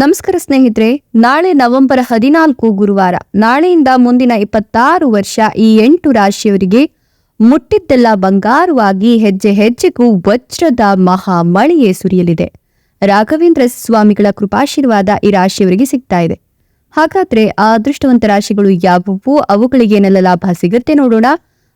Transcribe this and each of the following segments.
ನಮಸ್ಕಾರ ಸ್ನೇಹಿತರೆ, ನಾಳೆ ನವೆಂಬರ್ ಹದಿನಾಲ್ಕು ಗುರುವಾರ, ನಾಳೆಯಿಂದ ಮುಂದಿನ ಇಪ್ಪತ್ತಾರು ವರ್ಷ ಈ ಎಂಟು ರಾಶಿಯವರಿಗೆ ಮುಟ್ಟಿದ್ದೆಲ್ಲ ಬಂಗಾರವಾಗಿ ಹೆಜ್ಜೆ ಹೆಜ್ಜೆಗೂ ವಜ್ರದ ಮಹಾ ಮಳೆಯೇ ಸುರಿಯಲಿದೆ. ರಾಘವೇಂದ್ರ ಸ್ವಾಮಿಗಳ ಕೃಪಾಶೀರ್ವಾದ ಈ ರಾಶಿಯವರಿಗೆ ಸಿಗ್ತಾ ಇದೆ. ಹಾಗಾದ್ರೆ ಆ ಅದೃಷ್ಟವಂತ ರಾಶಿಗಳು ಯಾವುವು? ಅವುಗಳಿಗೆ ಏನೆಲ್ಲ ಲಾಭ ಸಿಗುತ್ತೆ ನೋಡೋಣ.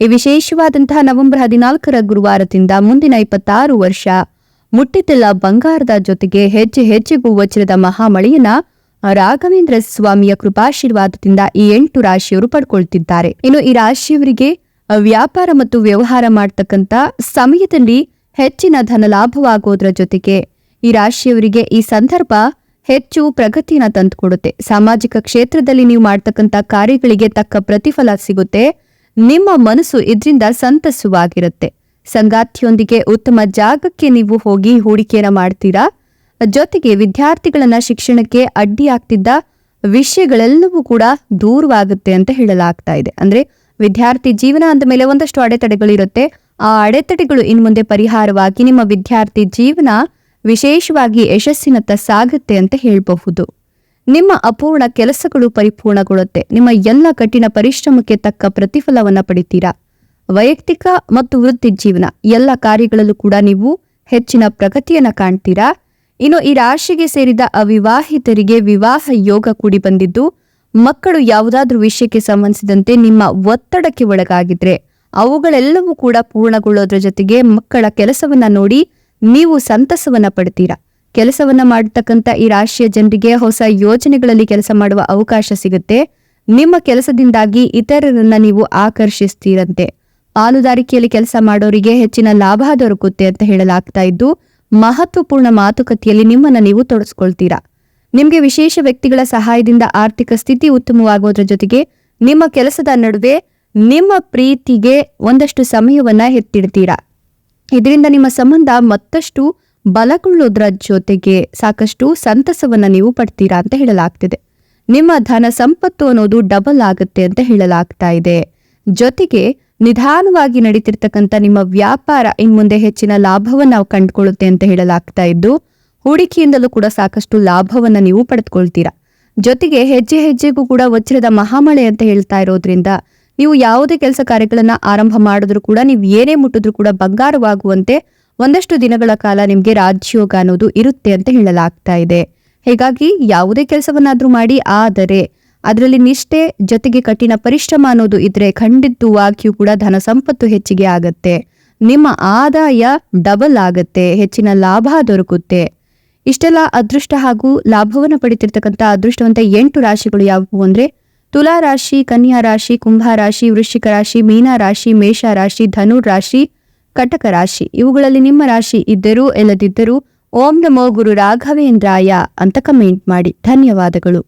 ಈ ವಿಶೇಷವಾದಂತಹ ನವೆಂಬರ್ ಹದಿನಾಲ್ಕರ ಗುರುವಾರದಿಂದ ಮುಂದಿನ ಇಪ್ಪತ್ತಾರು ವರ್ಷ ಮುಟ್ಟಿದ್ದೆಲ್ಲ ಬಂಗಾರದ ಜೊತೆಗೆ ಹೆಜ್ಜೆ ಹೆಜ್ಜೆಗೂ ವಜ್ರದ ಮಹಾಮಳೆಯನ್ನ ರಾಘವೇಂದ್ರ ಸ್ವಾಮಿಯ ಕೃಪಾಶೀರ್ವಾದದಿಂದ ಈ ಎಂಟು ರಾಶಿಯವರು ಪಡ್ಕೊಳ್ತಿದ್ದಾರೆ. ಇನ್ನು ಈ ರಾಶಿಯವರಿಗೆ ವ್ಯಾಪಾರ ಮತ್ತು ವ್ಯವಹಾರ ಮಾಡ್ತಕ್ಕಂಥ ಸಮಯದಲ್ಲಿ ಹೆಚ್ಚಿನ ಧನ ಲಾಭವಾಗೋದ್ರ ಜೊತೆಗೆ ಈ ರಾಶಿಯವರಿಗೆ ಈ ಸಂದರ್ಭ ಹೆಚ್ಚು ಪ್ರಗತಿಯನ್ನ ತಂದುಕೊಡುತ್ತೆ. ಸಾಮಾಜಿಕ ಕ್ಷೇತ್ರದಲ್ಲಿ ನೀವು ಮಾಡ್ತಕ್ಕಂಥ ಕಾರ್ಯಗಳಿಗೆ ತಕ್ಕ ಪ್ರತಿಫಲ ಸಿಗುತ್ತೆ. ನಿಮ್ಮ ಮನಸ್ಸು ಇದರಿಂದ ಸಂತಸವಾಗಿರುತ್ತೆ. ಸಂಗಾತಿಯೊಂದಿಗೆ ಉತ್ತಮ ಜಾಗಕ್ಕೆ ನೀವು ಹೋಗಿ ಹೂಡಿಕೆಯನ್ನು ಮಾಡ್ತೀರಾ? ಜೊತೆಗೆ ವಿದ್ಯಾರ್ಥಿಗಳನ್ನ ಶಿಕ್ಷಣಕ್ಕೆ ಅಡ್ಡಿಯಾಗ್ತಿದ್ದ ವಿಷಯಗಳೆಲ್ಲವೂ ಕೂಡ ದೂರವಾಗುತ್ತೆ ಅಂತ ಹೇಳಲಾಗ್ತಾ ಇದೆ. ಅಂದ್ರೆ ವಿದ್ಯಾರ್ಥಿ ಜೀವನ ಅಂದ ಮೇಲೆ ಒಂದಷ್ಟು ಅಡೆತಡೆಗಳಿರುತ್ತೆ ಆ ಅಡೆತಡೆಗಳು ಇನ್ನು ಮುಂದೆ ಪರಿಹಾರವಾಗಿ ನಿಮ್ಮ ವಿದ್ಯಾರ್ಥಿ ಜೀವನ ವಿಶೇಷವಾಗಿ ಯಶಸ್ಸಿನತ್ತ ಸಾಗುತ್ತೆ ಅಂತ ಹೇಳಬಹುದು. ನಿಮ್ಮ ಅಪೂರ್ಣ ಕೆಲಸಗಳು ಪರಿಪೂರ್ಣಗೊಳ್ಳುತ್ತೆ. ನಿಮ್ಮ ಎಲ್ಲ ಕಠಿಣ ಪರಿಶ್ರಮಕ್ಕೆ ತಕ್ಕ ಪ್ರತಿಫಲವನ್ನ ಪಡಿತೀರಾ? ವೈಯಕ್ತಿಕ ಮತ್ತು ವೃತ್ತಿ ಜೀವನ, ಎಲ್ಲ ಕಾರ್ಯಗಳಲ್ಲೂ ಕೂಡ ನೀವು ಹೆಚ್ಚಿನ ಪ್ರಗತಿಯನ್ನ ಕಾಣ್ತೀರಾ? ಇನ್ನು ಈ ರಾಶಿಗೆ ಸೇರಿದ ಅವಿವಾಹಿತರಿಗೆ ವಿವಾಹ ಯೋಗ ಕೂಡಿ ಬಂದಿದ್ದು, ಮಕ್ಕಳು ಯಾವುದಾದ್ರೂ ವಿಷಯಕ್ಕೆ ಸಂಬಂಧಿಸಿದಂತೆ ನಿಮ್ಮ ಒತ್ತಡಕ್ಕೆ ಒಳಗಾಗಿದ್ರೆ, ಅವುಗಳೆಲ್ಲವೂ ಕೂಡ ಪೂರ್ಣಗೊಳ್ಳೋದ್ರ ಜೊತೆಗೆ ಮಕ್ಕಳ ಕೆಲಸವನ್ನ ನೋಡಿ ನೀವು ಸಂತಸವನ್ನ ಪಡ್ತೀರಾ? ಕೆಲಸವನ್ನ ಮಾಡತಕ್ಕಂತ ಈ ರಾಶಿಯ ಜನರಿಗೆ ಹೊಸ ಯೋಜನೆಗಳಲ್ಲಿ ಕೆಲಸ ಮಾಡುವ ಅವಕಾಶ ಸಿಗುತ್ತೆ. ನಿಮ್ಮ ಕೆಲಸದಿಂದಾಗಿ ಇತರರನ್ನ ನೀವು ಆಕರ್ಷಿಸ್ತೀರಂತೆ. ಪಾಲುದಾರಿಕೆಯಲ್ಲಿ ಕೆಲಸ ಮಾಡೋರಿಗೆ ಹೆಚ್ಚಿನ ಲಾಭ ದೊರಕುತ್ತೆ ಅಂತ ಹೇಳಲಾಗ್ತಾ ಇದ್ದು, ಮಹತ್ವಪೂರ್ಣ ಮಾತುಕತೆಯಲ್ಲಿ ನಿಮ್ಮನ್ನ ನೀವು ತೊಡಸ್ಕೊಳ್ತೀರಾ. ನಿಮ್ಗೆ ವಿಶೇಷ ವ್ಯಕ್ತಿಗಳ ಸಹಾಯದಿಂದ ಆರ್ಥಿಕ ಸ್ಥಿತಿ ಉತ್ತಮವಾಗೋದ್ರ ಜೊತೆಗೆ ನಿಮ್ಮ ಕೆಲಸದ ನಡುವೆ ನಿಮ್ಮ ಪ್ರೀತಿಗೆ ಒಂದಷ್ಟು ಸಮಯವನ್ನ ಎತ್ತಿಡ್ತೀರಾ. ಇದರಿಂದ ನಿಮ್ಮ ಸಂಬಂಧ ಮತ್ತಷ್ಟು ಬಲಗೊಳ್ಳೋದ್ರ ಜೊತೆಗೆ ಸಾಕಷ್ಟು ಸಂತಸವನ್ನ ನೀವು ಪಡ್ತೀರಾ ಅಂತ ಹೇಳಲಾಗ್ತಿದೆ. ನಿಮ್ಮ ಧನ ಸಂಪತ್ತು ಅನ್ನೋದು ಡಬಲ್ ಆಗುತ್ತೆ ಅಂತ ಹೇಳಲಾಗ್ತಾ ಇದೆ. ಜೊತೆಗೆ ನಿಧಾನವಾಗಿ ನಡೀತಿರ್ತಕ್ಕಂಥ ನಿಮ್ಮ ವ್ಯಾಪಾರ ಇನ್ಮುಂದೆ ಹೆಚ್ಚಿನ ಲಾಭವನ್ನ ನಾವು ಕಂಡುಕೊಳ್ಳುತ್ತೆ ಅಂತ ಹೇಳಲಾಗ್ತಾ ಇದ್ದು, ಹೂಡಿಕೆಯಿಂದಲೂ ಕೂಡ ಸಾಕಷ್ಟು ಲಾಭವನ್ನ ನೀವು ಪಡೆದುಕೊಳ್ತೀರಾ. ಜೊತೆಗೆ ಹೆಜ್ಜೆ ಹೆಜ್ಜೆಗೂ ಕೂಡ ವಜ್ರದ ಮಹಾಮಳೆ ಅಂತ ಹೇಳ್ತಾ ಇರೋದ್ರಿಂದ ನೀವು ಯಾವುದೇ ಕೆಲಸ ಕಾರ್ಯಗಳನ್ನ ಆರಂಭ ಮಾಡಿದ್ರು ಕೂಡ ನೀವು ಏನೇ ಮುಟ್ಟಿದ್ರು ಕೂಡ ಬಂಗಾರವಾಗುವಂತೆ ಒಂದಷ್ಟು ದಿನಗಳ ಕಾಲ ನಿಮಗೆ ರಾಜ್ಯೋಗ ಅನ್ನೋದು ಇರುತ್ತೆ ಅಂತ ಹೇಳಲಾಗ್ತಾ ಇದೆ. ಹೀಗಾಗಿ ಯಾವುದೇ ಕೆಲಸವನ್ನಾದ್ರೂ ಮಾಡಿ, ಆದರೆ ಅದರಲ್ಲಿ ನಿಷ್ಠೆ ಜೊತೆಗೆ ಕಠಿಣ ಪರಿಶ್ರಮ ಅನ್ನೋದು ಇದ್ರೆ ಖಂಡಿತವಾಗಿಯೂ ಕೂಡ ಧನ ಸಂಪತ್ತು ಹೆಚ್ಚಿಗೆ ಆಗತ್ತೆ. ನಿಮ್ಮ ಆದಾಯ ಡಬಲ್ ಆಗತ್ತೆ, ಹೆಚ್ಚಿನ ಲಾಭ ದೊರಕುತ್ತೆ. ಇಷ್ಟೆಲ್ಲ ಅದೃಷ್ಟ ಹಾಗೂ ಲಾಭವನ್ನು ಪಡಿತಿರ್ತಕ್ಕಂಥ ಅದೃಷ್ಟವಂತ ಎಂಟು ರಾಶಿಗಳು ಯಾವುವು ಅಂದ್ರೆ ತುಲಾ ರಾಶಿ ಕನ್ಯಾ ರಾಶಿ ಕುಂಭ ರಾಶಿ ವೃಶ್ಚಿಕ ರಾಶಿ ಮೀನ ರಾಶಿ ಮೇಷ ರಾಶಿ ಧನು ರಾಶಿ ಕಟಕ ರಾಶಿ. ಇವುಗಳಲ್ಲಿ ನಿಮ್ಮ ರಾಶಿ ಇದ್ದರೂ ಇಲ್ಲದಿದ್ದರೂ, ಓಂ ನಮೋ ಗುರು ರಾಘವೇಂದ್ರಾಯ ಅಂತ ಕಮೆಂಟ್ ಮಾಡಿ. ಧನ್ಯವಾದಗಳು.